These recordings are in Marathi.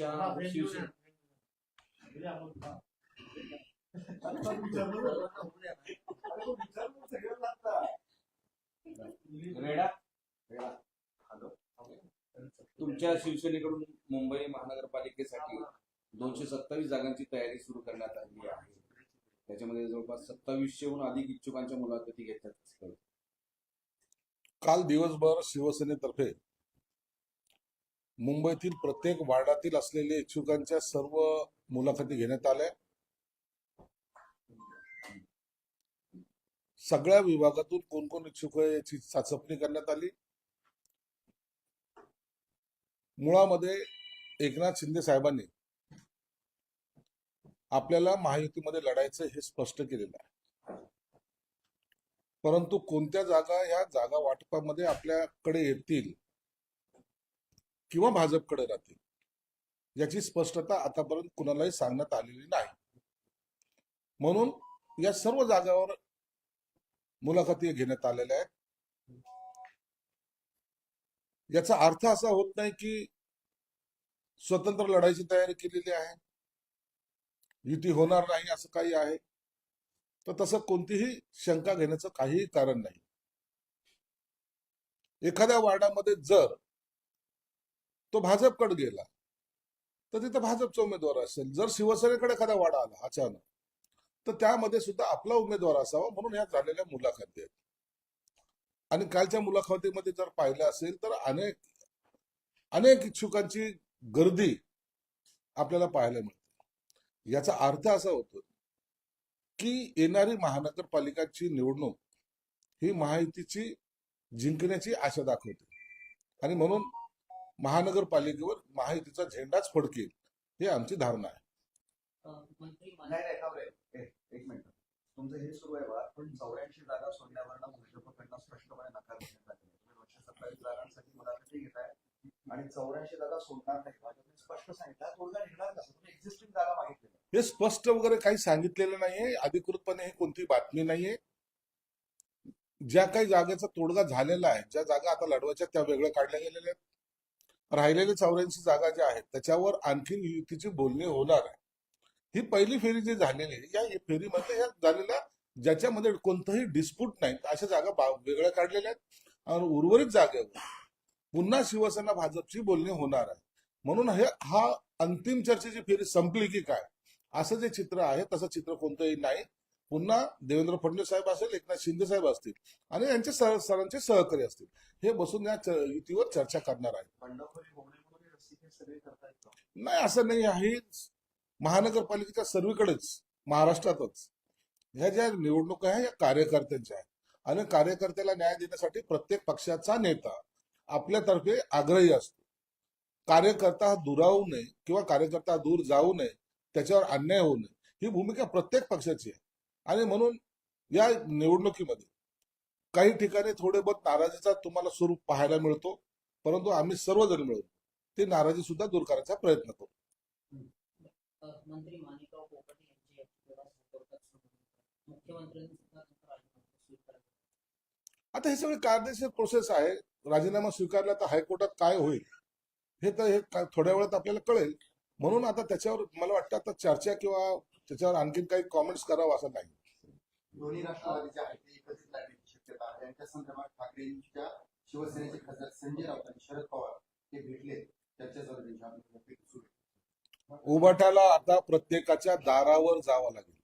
तुमच्या शिवसेना. रेडा रेडा. तुमच्या शिवसेनेकडून मुंबई महानगरपालिकेसाठी दोनशे सत्तावीस जागांची तयारी सुरू करण्यात आली आहे. त्याच्यामध्ये जवळपास सत्तावीसशेहून अधिक इच्छुकांच्या मुलाखती घेतल्यात काल दिवसभर शिवसेनेतर्फे मुंबईतील प्रत्येक वार्डातील असलेले इच्छुकांच्या सर्व मुलाखती घेण्यात आल्या सगळ्या विभागातून कोण कोण इच्छुक आहे याची चाचपणी करण्यात आली. मुळामध्ये एकनाथ शिंदे साहेबांनी आपल्याला महायुतीमध्ये लढायचं हे स्पष्ट केलेलं आहे. परंतु कोणत्या जागा या जागा वाटपामध्ये आपल्याकडे येतील किंवा भाजपकडे राहतील. याची स्पष्टता आतापर्यंत कुणालाही सांगण्यात आलेली नाही. म्हणून या सर्व जागावर मुलाखती घेण्यात आलेल्या आहेत. याचा अर्थ असा होत नाही की स्वतंत्र लढाईची तयारी केलेली आहे. युती होणार नाही असं काही आहे. तर तसं कोणतीही शंका घेण्याचं काहीही कारण नाही. एखाद्या वार्डामध्ये जर तो भाजपकडे गेला. तर तिथं भाजपचा उमेदवार असेल. जर शिवसेनेकडे एखादा वाडा आला अचानक तर त्यामध्ये सुद्धा आपला उमेदवार असावा म्हणून ह्या झालेल्या मुलाखती आहेत आणि कालच्या मुलाखतीमध्ये जर पाहिलं असेल तर अनेक अनेक इच्छुकांची गर्दी आपल्याला पाहायला मिळते. याचा अर्थ असा होतो की येणारी महानगरपालिकाची निवडणूक ही महायुतीची जिंकण्याची आशा दाखवते. आणि म्हणून महानगरपालिकेवर महायुतीचा झेंडाच फडकेल ही आमची धारणा आहे. एक मिनिट. तुमचं हे सुरू आहे पण चौऱ्याऐंशी जागा सोडण्यावरनं भाजपकडनं स्पष्टपणे नकार देण्यात आलेला आहे. तुम्ही दोनशे सत्तावीस जागांसाठी मुलाखती घेताय आणि चौऱ्याऐंशी जागा सोडणार नाही भाजपने स्पष्ट सांगितलं. तोडगा निघणार कसं तुम्ही एक्झिस्टिंग जागा मागितलेल्या हे स्पष्ट वगैरे काही सांगितलेलं नाहीये. अधिकृतपणे हे कोणती बातमी नाहीये. ज्या काही जागेचा तोडगा झालेला आहे ज्या जागा आता लढवायच्या त्या वेगळ्या काढल्या गेलेल्या आहेत. राहिलेल्या चौऱ्याऐंशी जागा ज्या आहेत त्याच्यावर आणखीन युतीची बोलणी होणार आहे. ही पहिली फेरी जी झालेली आहे या फेरीमध्ये या झालेल्या ज्याच्यामध्ये कोणतंही डिस्प्यूट नाही अशा जागा वेगळ्या काढलेल्या आहेत. आणि उर्वरित जागेवर पुन्हा शिवसेना भाजपची बोलणी होणार आहे. म्हणून हे हा अंतिम चर्चेची फेरी संपली की काय? असं जे चित्र आहे तसं चित्र कोणतंही नाही. पुन्हा देवेंद्र फडणवीस साहेब असेल एकनाथ शिंदे साहेब असतील आणि यांचे सर सरांचे सहकारी असतील. हे बसून या युतीवर चर्चा करणार आहेत? नाही असं नाही आहे. महानगरपालिकेच्या सर्वीकडेच महाराष्ट्रातच. ह्या ज्या निवडणुका आहेत या कार्यकर्त्यांच्या आहेत. आणि कार्यकर्त्याला न्याय देण्यासाठी प्रत्येक पक्षाचा नेता आपल्यातर्फे आग्रही असतो. कार्यकर्ता हा दुरावू नये किंवा कार्यकर्ता दूर जाऊ नये त्याच्यावर अन्याय होऊ नये. ही भूमिका प्रत्येक पक्षाची आहे. आणि म्हणून या निवडणुकीमध्ये काही ठिकाणी थोडे बहुत नाराजीचा तुम्हाला स्वरूप पाहायला मिळतो परंतु आम्ही सर्वजण मिळून ती नाराजी सुद्धा दूर करायचा प्रयत्न करू आता हे सगळे कायदेशीर प्रोसेस आहे. राजीनामा स्वीकारला तर हायकोर्टात काय होईल हे तर हे थोड्या वेळात आपल्याला कळेल. म्हणून आता त्याच्यावर मला वाटतं आता चर्चा किंवा त्याच्यावर आणखीन काही कॉमेंट्स करावं असं नाही. दोन्ही राष्ट्रवादीचे आहेत ते एकत्रित लढण्याची शक्यता आहे यांच्या संदर्भात ठाकरेंच्या शिवसेनेचे खासदार संजय राऊत आणि शरद पवार हे भेटले. चर्चा चालू त्यांच्या भेटी सुरू. आहे. उभाटाला आता प्रत्येकाच्या दारावर जावं लागेल.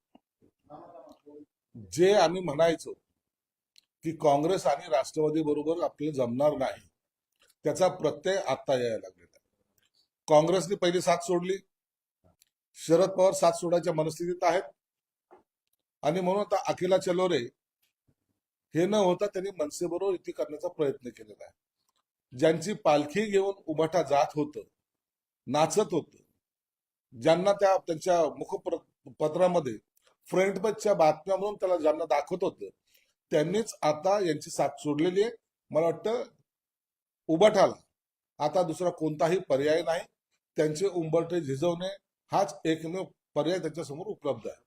जे आम्ही म्हणायचो की काँग्रेस आणि राष्ट्रवादी बरोबर आपल्याला जमणार नाही त्याचा प्रत्यय आता यायला लागलेला आहे. काँग्रेसने पहिली साथ सोडली शरद पवार साथ सोडायच्या मनस्थितीत आहेत. आणि म्हणून आता अखिला चलोरे हे न होता त्यांनी मनसेबरोबर युती करण्याचा प्रयत्न केलेला आहे. ज्यांची पालखी घेऊन उभाटा जात होतं नाचत होतं ज्यांना त्या त्यांच्या मुखपत्रामध्ये फ्रंट पेजच्या बातम्या म्हणून त्याला ज्यांना दाखवत होतं त्यांनीच आता यांची साथ सोडलेली आहे. मला वाटतं उभाटाला आता दुसरा कोणताही पर्याय नाही. त्यांचे उंबरटे झिजवणे हाच एकमेव पर्याय त्यांच्यासमोर उपलब्ध आहे.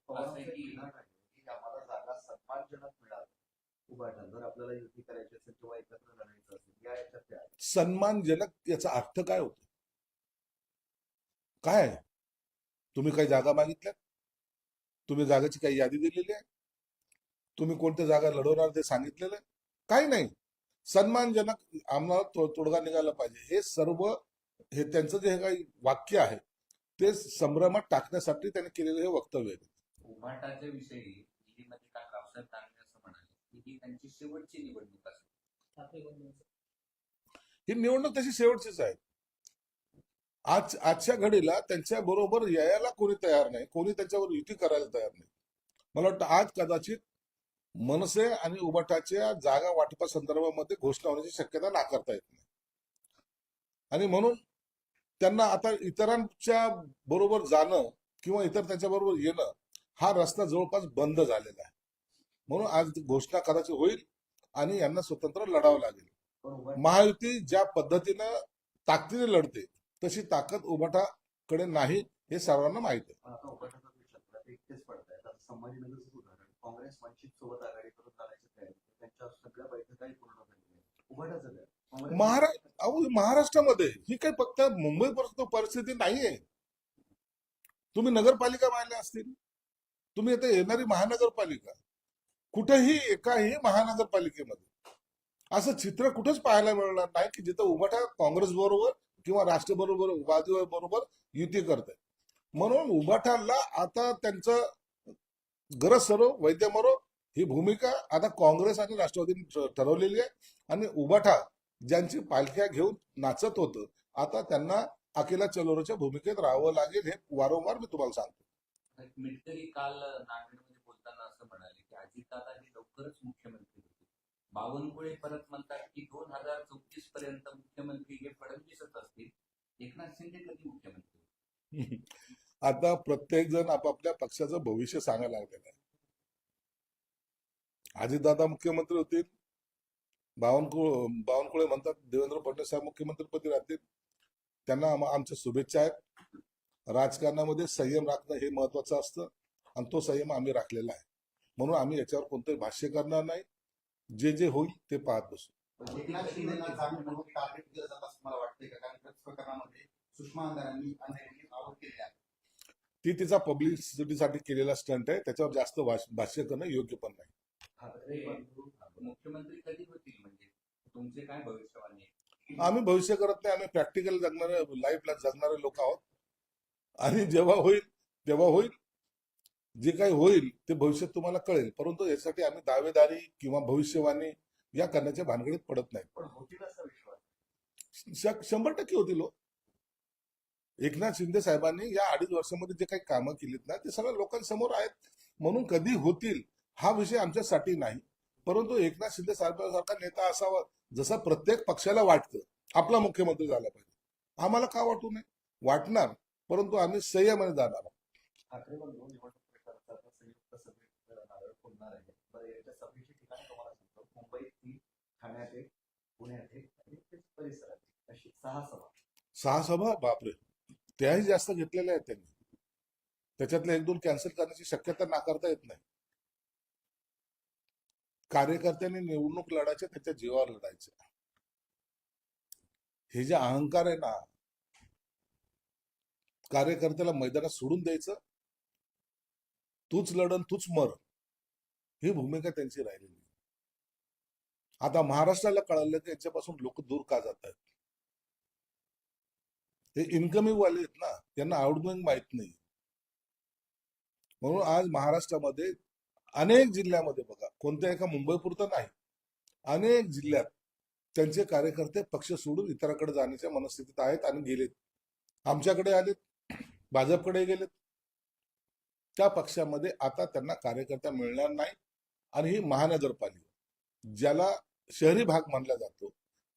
सन्मानजनक याचा अर्थ काय होतो? काय? तुम्ही काही जागा मागितल्या? तुम्ही जागेची काही यादी दिलेली आहे? तुम्ही कोणत्या जागा लढवणार ते सांगितलेलं आहे? काही नाही. सन्मानजनक आम्हाला तोडगा निघाला पाहिजे. हे सर्व हे त्यांचं जे काही वाक्य आहे ते संभ्रमात टाकण्यासाठी त्यांनी केलेलं हे वक्तव्य आहे. उभाटाच्या विषयी दिल्लीमध्ये काल रावसाहेब दानवे असं म्हणाले की ही त्यांची शेवटची निवडणूक असेल. ही निवडणूक तशी शेवटचीच आहे. आज आजच्या घडीला त्यांच्या बरोबर यायला कोणी तयार नाही कोणी त्यांच्यावर युती करायला तयार नाही. मला वाटतं आज कदाचित मनसे आणि उबाटाच्या जागा वाटपा संदर्भामध्ये घोषणा होण्याची शक्यता नाकारता येत नाही. आणि म्हणून त्यांना आता इतरांच्या बरोबर जाणं किंवा इतर त्यांच्या बरोबर येणं हा रस्ता जवळपास बंद झालेला आहे. म्हणून आज घोषणा कदाचित होईल आणि यांना स्वतंत्र लढावं लागेल. महायुती ज्या पद्धतीनं ताकदीने लढते तशी ताकद उभाटाकडे नाही हे सर्वांना माहीत आहे. पण अहो महाराष्ट्रामध्ये ही काही फक्त मुंबई परिस्थिती नाहीये. तुम्ही नगरपालिका पाहिल्या असतील. तुम्ही आता येणारी महानगरपालिका. कुठेही एकाही महानगरपालिकेमध्ये. असं चित्र कुठंच पाहायला मिळणार नाही की जिथं उभाटा काँग्रेस बरोबर किंवा राष्ट्र बरोबर वादी बरोबर युती करते म्हणून उभाटाला आता त्यांचं गरज सरो वैद्य मरो ही भूमिका आता काँग्रेस आणि राष्ट्रवादीने ठरवलेली आहे. आणि उभाठा ज्यांची पालख्या घेऊन नाचत होतं आता त्यांना अकेला चलोराच्या भूमिकेत राहावं लागेल हे वारंवार मी तुम्हाला सांगतो. मिटकरी काल नांदेडमध्ये बोलताना असं म्हणाले की अजितदादा हे लवकरच मुख्यमंत्री होतील बावनकुळे परत म्हणतात की दोन हजार चौतीस पर्यंत मुख्यमंत्री हे फडणवीसच असतील. एकनाथ शिंदे कधी मुख्यमंत्री? आता प्रत्येक जण आपापल्या पक्षाचं भविष्य सांगायला लागलेलं आहे. अजितदादा मुख्यमंत्री होतील बावनकुळे बावनकुळे म्हणतात देवेंद्र फडणवीस साहेब मुख्यमंत्रीपदी राहतील. त्यांना आम- आमच्या शुभेच्छा आहेत. राजकारणामध्ये संयम राखणं हे महत्वाचं असतं आणि तो संयम आम्ही राखलेला आहे. म्हणून आम्ही याच्यावर कोणतंही भाष्य करणार नाही. जे जे होईल ते पाहत बसू. ती तिचा पब्लिसिटीसाठी केलेला स्टंट आहे. त्याच्यावर जास्त भाष- भाष्य करणं योग्य पण नाही ठाकरे मुख्यमंत्री कधी होतील म्हणजे तुमचे काय भविष्यवाणी? आम्ही भविष्य करत नाही आम्ही प्रॅक्टिकल जगणारे लाईफला जगणारे लोक आहोत. आणि जेव्हा होईल तेव्हा होईल. जे काही होईल ते भविष्यात तुम्हाला कळेल. परंतु यासाठी आम्ही दावेदारी किंवा भविष्यवाणी या करण्याच्या भानगडीत पडत नाही. पण होतील असा विश्वास? श- शंभर टक्के होतील हो. एकनाथ शिंदे साहेबांनी या अडीच वर्षामध्ये जे काही कामं केलीत ना ते सगळ्या लोकांसमोर आहेत. म्हणून कधी होतील हा विषय आमच्यासाठी नाही. परंतु एकनाथ शिंदे साहेबांसारखा नेता असावा जसा प्रत्येक पक्षाला वाटतं आपला मुख्यमंत्री झाला पाहिजे. आम्हाला का वाटू नये? वाटणार परंतु आम्ही संयमाने जाणार सहा सभा. बापरे. त्याही जास्त घेतलेल्या आहेत त्यांनी. त्याच्यातल्या एक दोन कॅन्सल करण्याची शक्यता नाकारता येत नाही. कार्यकर्त्यांनी निवडणूक लढायच्या त्याच्या जीवावर लढायचे. हे जे अहंकार आहे ना कार्यकर्त्याला मैदानात सोडून द्यायचं तूच लढन तूच मर ही भूमिका त्यांची राहिलेली आता महाराष्ट्राला कळालं की याच्यापासून लोक दूर का जात आहेत? हे इन्कमिंग वाले आहेत ना त्यांना आउटगोईंग माहीत नाही. म्हणून आज महाराष्ट्रामध्ये अनेक जिल्ह्यामध्ये बघा कोणत्या एका मुंबई पुरतं नाही. अनेक जिल्ह्यात त्यांचे कार्यकर्ते पक्ष सोडून इतरांकडे जाण्याच्या मनस्थितीत आहेत आणि गेलेत. आमच्याकडे आलेत भाजपकडे गेलेत. त्या पक्षामध्ये आता त्यांना कार्यकर्ता मिळणार नाही आणि ही महानगरपालिका ज्याला शहरी भाग मानला जातो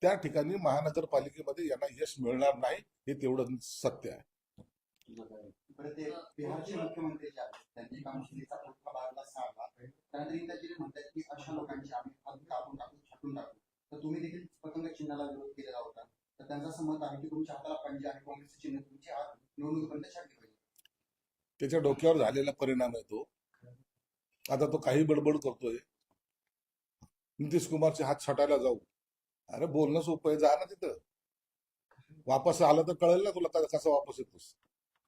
त्या ठिकाणी महानगरपालिकेमध्ये यांना यश मिळणार नाही हे तेवढं सत्य आहे. परत ते बिहारचे मुख्यमंत्री जे आहेत त्यांनी कामशैलीचा मोठा भागला सारला. त्यानंतर म्हणतात की अशा लोकांची आम्ही हात कापून टाकू छाटून टाकू. तर तुम्ही देखील पतंग चिन्हाला विरोध केलेला होता. तर त्यांचं समज आहे की तुमच्या हाताला पाहिजे आणि काँग्रेसचे चिन्ह तुमची हात निवडणुकीपर्यंत छाटली पाहिजे. त्याच्या डोक्यावर झालेला परिणाम आहे तो. आता तो काही बडबड करतोय. नितीश कुमारचे हात छाटायला जाऊ. अरे बोलणं सोपं आहे जा ना तिथं. वापस आलं तर कळेल ना तुला कसं वापस येतोस.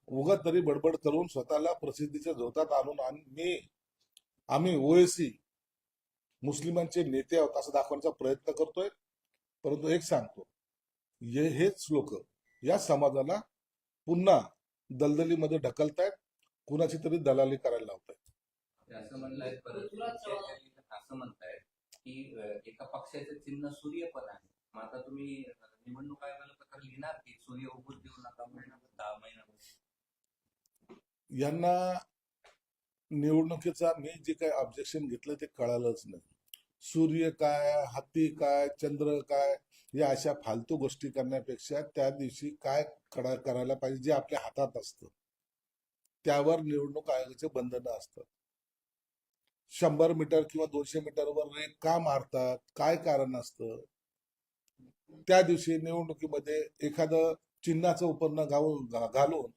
उगा तरी बडबड करून स्वतःला प्रसिद्धीच्या झोतात आणून आणि मी आम्ही ओएसी मुस्लिमांचे नेते आहोत असं दाखवण्याचा प्रयत्न करतोय. परंतु एक सांगतो हे हेच लोक या समाजाला पुन्हा दलदलीमध्ये ढकलतायत कुणाची तरी दलाली करायला लावतायत. असं असं म्हणतायत की एका पक्षाचं चिन्ह सूर्य पण आहे. मग आता तुम्ही निवडणूक आयोगाला पत्र लिहिणार की सूर्य उगून देऊ नका महिनाभर दहा महिनाभर. यांना निवडणुकीचा मी जे काही ऑब्जेक्शन घेतलं ते कळालंच नाही. सूर्य काय हत्ती काय चंद्र काय या अशा फालतू गोष्टी करण्यापेक्षा त्या दिवशी काय कडा करायला पाहिजे जे आपल्या हातात असतं. त्यावर निवडणूक आयोगाचे बंधनं असतात. शंभर मीटर किंवा दोनशे मीटरवर रेक का मारतात काय कारण असतं? त्या दिवशी निवडणुकीमध्ये एखादं चिन्हाचं उपन्न घालून घालून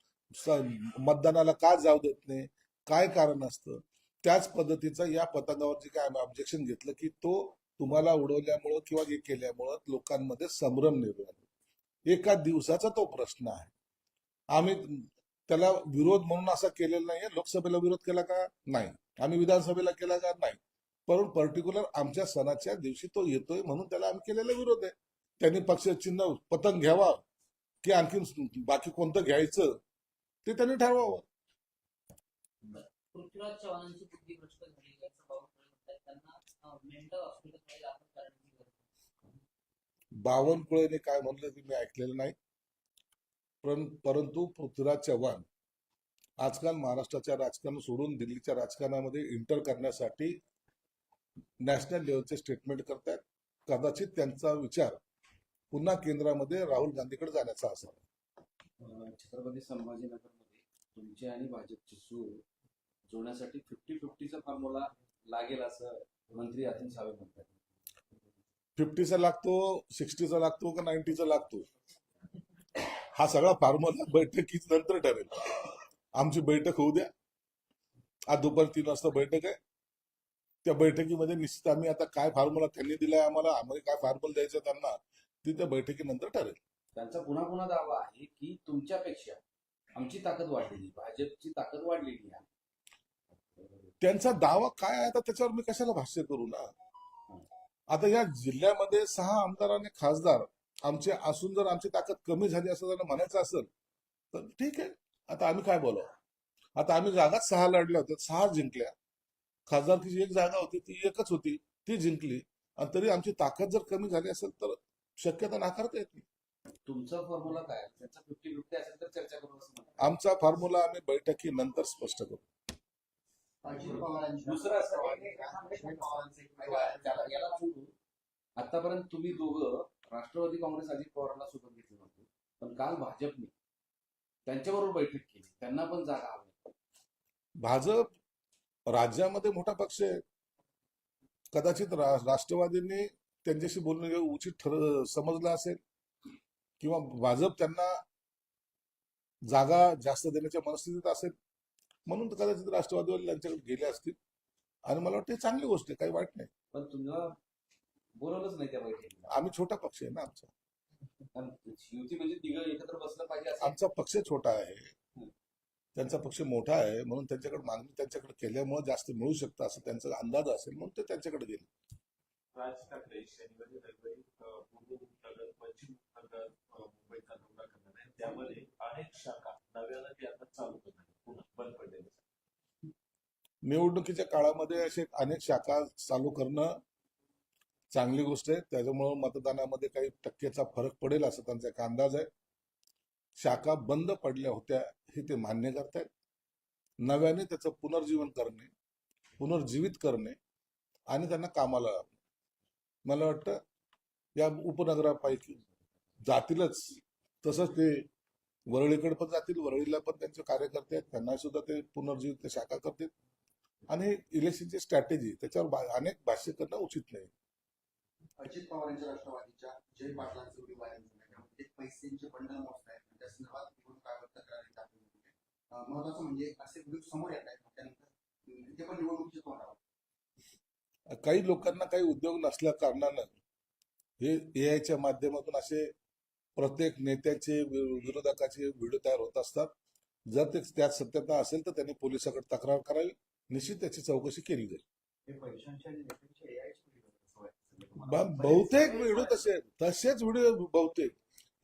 मतदानाला का जाऊ देत नाही? काय कारण असतं? त्याच पद्धतीचं या पतंगावर काय आम्ही ऑब्जेक्शन घेतलं की तो तुम्हाला उडवल्यामुळं किंवा हे केल्यामुळं लोकांमध्ये संभ्रम निर्माण एका दिवसाचा तो प्रश्न आहे. आम्ही त्याला विरोध म्हणून असा केलेला नाहीये. लोकसभेला विरोध केला का? नाही. आम्ही विधानसभेला केला का? नाही. पण पर्टिक्युलर आमच्या सणाच्या दिवशी तो येतोय म्हणून त्याला आम्ही केलेला विरोध आहे. त्यांनी पक्ष चिन्ह पतंग घ्यावा की आणखी बाकी कोणतं घ्यायचं? ते त्यांनी ठरवावं. पृथ्वीराज चव्हाणांची बुद्धी भ्रष्ट झाली आहे असं बावनकुळे म्हणतात त्यांना मेंटल हॉस्पिटलमध्ये दाखल करण्याची गरज आहे. बावनकुळेने काय म्हणलं ते मी ऐकलेलं नाही. पण परंतु पृथ्वीराज चव्हाण आजकाल महाराष्ट्राच्या राजकारण सोडून दिल्लीच्या राजकारणामध्ये इंटर करण्यासाठी नॅशनल लेवलचे स्टेटमेंट करतायत. कदाचित त्यांचा विचार पुन्हा केंद्रामध्ये राहुल गांधीकडे जाण्याचा असावा. छत्रपती संभाजीनगरमध्ये तुमची आणि भाजपची सूर जोडण्यासाठी फिफ्टी फिफ्टीचा फॉर्म्युला लागेल असं मंत्री अतुल सावे म्हणतात. फिफ्टीचा लागतो सिक्स्टीचा लागतो का नाईन्टीचा लागतो? हा सगळा फॉर्म्युला बैठकीच नंतर ठरेल. आमची बैठक होऊ द्या. आज दुपारी तीन वाजता बैठक आहे. त्या बैठकीमध्ये निश्चित आम्ही आता काय फॉर्म्युला त्यांनी दिलाय आम्हाला आम्हाला काय फॉर्म्युला द्यायचं त्यांना ती त्या बैठकीनंतर ठरेल. त्यांचा पुन्हा पुन्हा दावा आहे की तुमच्यापेक्षा आमची ताकद वाढलेली भाजपची ताकद वाढलेली आहे. त्यांचा दावा काय आहे आता त्याच्यावर मी कशाला भाष्य करू ना? आता या जिल्ह्यामध्ये सहा आमदार आणि खासदार आमचे असून जर आमची ताकद कमी झाली असं जर म्हणायचं असेल तर ठीक आहे. आता आम्ही काय बोलावं? आता आम्ही जागाच सहा लढल्या होत्या सहा जिंकल्या. खासदारकीची एक जागा होती ती एकच होती ती जिंकली. आणि तरी आमची ताकद जर कमी झाली असेल तर शक्यता नाकारता येत नाही. तुमचा फॉर्म्युला काय? त्यांचा फिफ्टी फिफ्टी असेल तर चर्चा करू असं म्हणतात. आमचा फॉर्म्युला आम्ही बैठकीनंतर स्पष्ट करू. दुसरं असं आहे की त्याला याला आतापर्यंत तुम्ही दोघं राष्ट्रवादी काँग्रेस अजित पवारांना सोबत घेतलं नव्हतं. पण काल भाजपने त्यांच्याबरोबर बैठक केली. त्यांना पण जागा हवी. भाजप राज्यामध्ये मोठा पक्ष आहे. कदाचित रा- राष्ट्रवादींनी त्यांच्याशी बोलणं हे उचित ठर समजलं असेल. किंवा भाजप त्यांना जागा जास्त देण्याच्या मनस्थितीत असेल म्हणून कदाचित राष्ट्रवादीवाले त्यांच्याकडे गेले असतील. आणि मला वाटतं चांगली गोष्ट आहे काही वाईट नाही. पण तुम्हाला बोलवलंच नाही त्या बैठकीला. आम्ही छोटा पक्ष आहे ना आमचा. युती म्हणजे तिघं एकत्र बसलं पाहिजे असं. आमचा पक्ष छोटा आहे. त्यांचा पक्ष मोठा आहे म्हणून त्यांच्याकडे मागणी त्यांच्याकडे केल्यामुळे जास्त मिळू शकतं असं त्यांचा अंदाज असेल म्हणून ते त्यांच्याकडे गेले. राज ठाकरे शनिवारी रविवारी अ, पूर्व नगर पश्चिम नगर अ, मुंबईचा दौरा करणार आहे त्यामध्ये अनेक शाखा नव्यानं ते आता चालू करणार आहेत, पुन्हा बंद पडलेल्या निवडणुकीच्या काळामध्ये असे अनेक शाखा चालू करणं चांगली गोष्ट आहे. त्याच्यामुळं मतदानामध्ये काही टक्केचा फरक पडेल असं त्यांचा एक अंदाज आहे. शाखा बंद पडल्या होत्या हे ते मान्य करतायत. नव्याने त्याचं पुनर्जीवन करणे पुनर्जीवित करणे आणि त्यांना कामाला लावणे. मला वाटतं या उपनगरापैकी जातीलच. तसंच ते वरळीकडे पण जातील वरळीला पण त्यांचे कार्यकर्ते आहेत. त्यांना सुद्धा ते पुनर्जीवित शाखा करतील. आणि इलेक्शनची स्ट्रॅटेजी त्याच्यावर अनेक भाष्य करणं उचित नाही. अजित पवारांच्या राष्ट्रवादीच्या जय पाटलांचं व्हिडिओ व्हायरल झाला त्यामध्ये ते पैशांचे बंडल मोजत आहेत त्या संदर्भात निवडणूक आयोग तक्रारी दाखल केली आहे. अं, महत्वाचं म्हणजे असे व्हिडिओ समोर येत आहेत त्यानंतर अं, ते पण निवडणुकीच्या तोंडावर. काही लोकांना काही उद्योग नसल्या कारणानं हे एआयच्या माध्यमातून असे प्रत्येक नेत्याचे विरोधकाचे व्हिडिओ तयार होत असतात. जर ते त्यात सत्यता असेल तर त्यांनी पोलिसाकडे तक्रार करावी. निश्चित त्याची चौकशी केली जाईल. हे? ब- बहुतेक व्हिडिओ तसे तसेच व्हिडिओ बहुतेक.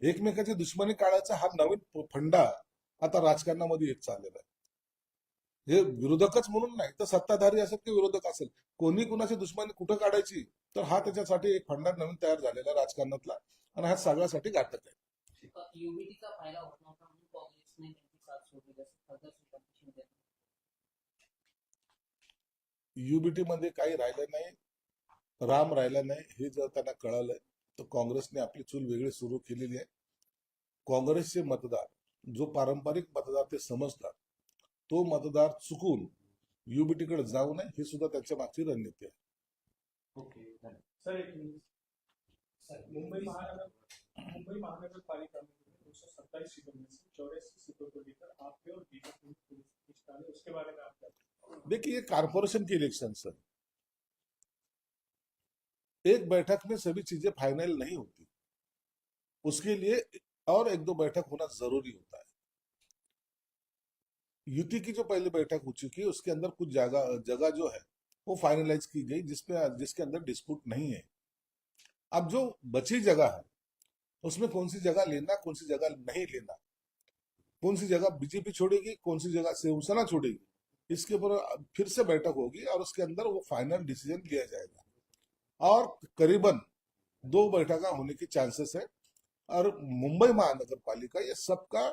एकमेकाची दुश्मनी काढायचा हा नवीन फंडा आता राजकारणामध्ये येत चाललेला आहे. हे विरोधकच म्हणून नाही तर सत्ताधारी असेल की विरोधक असेल. कोणी कुणाची दुश्मनी कुठं काढायची तर हा त्याच्यासाठी एक फंडा नवीन तयार झालेला आहे राजकारणातला. आणि हा सगळ्यासाठी घातक आहे. युबीटीचा फायदा होत नव्हता म्हणून काँग्रेसने त्यांची साथ सोडली असं खासदार श्रीकांत शिंदे युबीटी मध्ये काही राहिलं नाही राम राहिला नाही हे जर त्यांना कळालंय तर काँग्रेसने आपली चूल वेगळी सुरू केलेली आहे. काँग्रेसचे मतदार जो पारंपरिक मतदार ते समजतात तो मतदार चुकून युबीटी कडे जाऊ नये ही सुद्धा त्यांच्या मागची रणनीती आहे. मुंबई महानगर मुंबई सौ सत्ताईस देखिए कारपोरेशन की इलेक्शन सर एक बैठक में सभी चीज़ें फाइनल नहीं होती। उसके लिए और एक दो बैठक होना ज़रूरी होता है। युति की जो पहली बैठक हो चुकी है, उसके अंदर कुछ जगह जगह जो है, वो फाइनलाइज की गई जिसमें जिसके अंदर डिस्प्यूट नहीं है। अब जो बची जगह है उसमें कौन सी जगह लेना, कौन सी जगह नहीं लेना? कौन सी जगह बीजेपी छोड़ेगी, कौन सी जगह शिवसेना छोड़ेगी? इसके ऊपर फिर से बैठक होगी और उसके अंदर वो फाइनल डिसीज़न लिया जाएगा। और करीबन दो बैठक होने की चांसेस है। और मुंबई महानगर पालिका ये सबका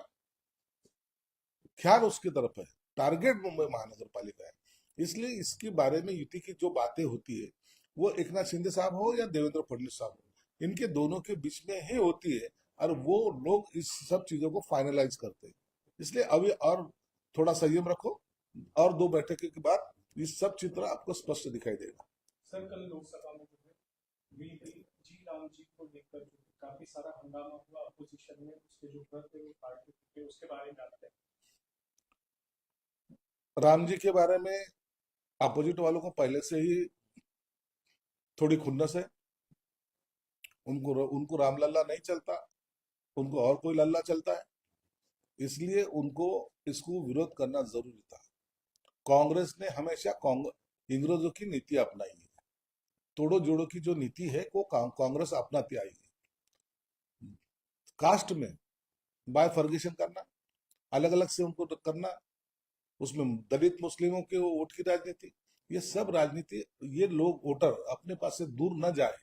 ख्याल उसकी तरफ़ है। टारगेट मुंबई महानगर पालिका है। इसलिए इसके बारे में युति की जो बातें होती है, वो एक नाथ शिंदे साहब हो या देवेंद्र फडणवीस साहब हो इनके दोनों के बीच में ही होती है और वो लोग इस सब चीज़ों को फाइनलाइज करते हैं। इसलिए अभी और थोड़ा संयम रखो और दो बैठक के बाद ये सब चित्र आपको स्पष्ट दिखाई देगा। सर कल लोकसभा में जो है राम जी को लेकर जो काफ़ी सारा हंगामा हुआ अपोजिशन में उसके जो घर थे पार्टी के उसके बारे में राम जी के बारे में अपोजिट वालों को पहले से ही थोड़ी खुन्नस है। उनको उनको राम लल्ला नहीं चलता, उनको और कोई लल्ला चलता है। इसलिए उनको इसको विरोध करना ज़रूरी था। कांग्रेस ने हमेशा अंग्रेज़ों की नीति अपनाई है। तोड़ो जोड़ो की जो नीति है, वो कांग्रेस अपनाती आई है। कास्ट में बाय फर्गेशन करना अलग अलग से उनको करना, उसमें दलित मुस्लिमों के वोट की राजनीति, ये सब राजनीति, ये लोग वोटर अपने पास से दूर न जाए।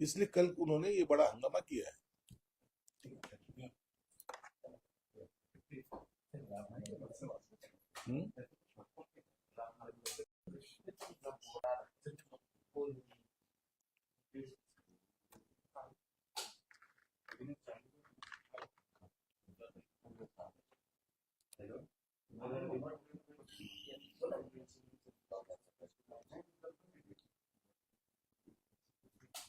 इसलिए कल उन्होंने ये बड़ा हंगामा किया है हम्म?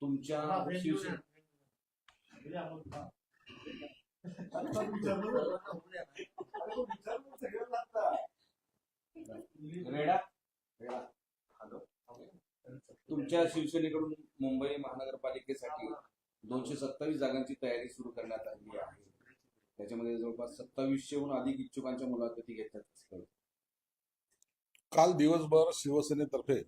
तुमच्या रेडा? तुमच्या शिवसेनेकडून मुंबई महानगरपालिकेसाठी दोनशे सत्तावीस जागांची तयारी सुरू करण्यात आली आहे. त्याच्यामध्ये जवळपास सत्तावीसशेहून अधिक इच्छुकांच्या मुलाखती घेतात काल दिवसभर शिवसेनेतर्फे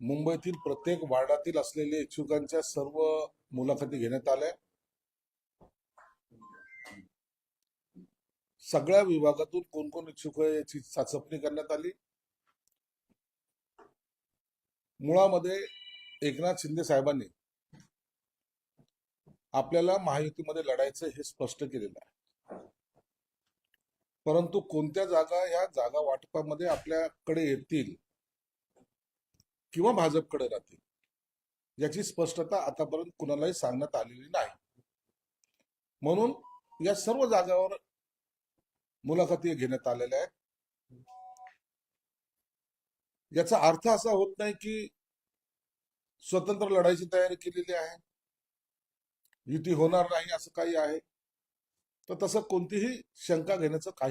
मुंबईतील प्रत्येक वार्डातील असलेले इच्छुकांच्या सर्व मुलाखती घेण्यात आल्या. सगळ्या विभागातून कोण कोण इच्छुक आहे याची चाचपणी करण्यात आली. मुळामध्ये एकनाथ शिंदे साहेबांनी आपल्याला महायुतीमध्ये लढायचं हे स्पष्ट केलेलं आहे. परंतु कोणत्या जागा या जागा वाटपामध्ये आपल्याकडे येतील किंवा भाजपकडे राहतील. याची स्पष्टता आतापर्यंत कुणालाही सांगण्यात आलेली नाही. म्हणून या सर्व जागावर मुलाखती घेण्यात आलेल्या आहेत. याचा अर्थ असा होत नाही की स्वतंत्र लढाईची तयारी केलेली आहे. युती होणार नाही असं काही आहे. तर तसं कोणतीही शंका घेण्याचं काही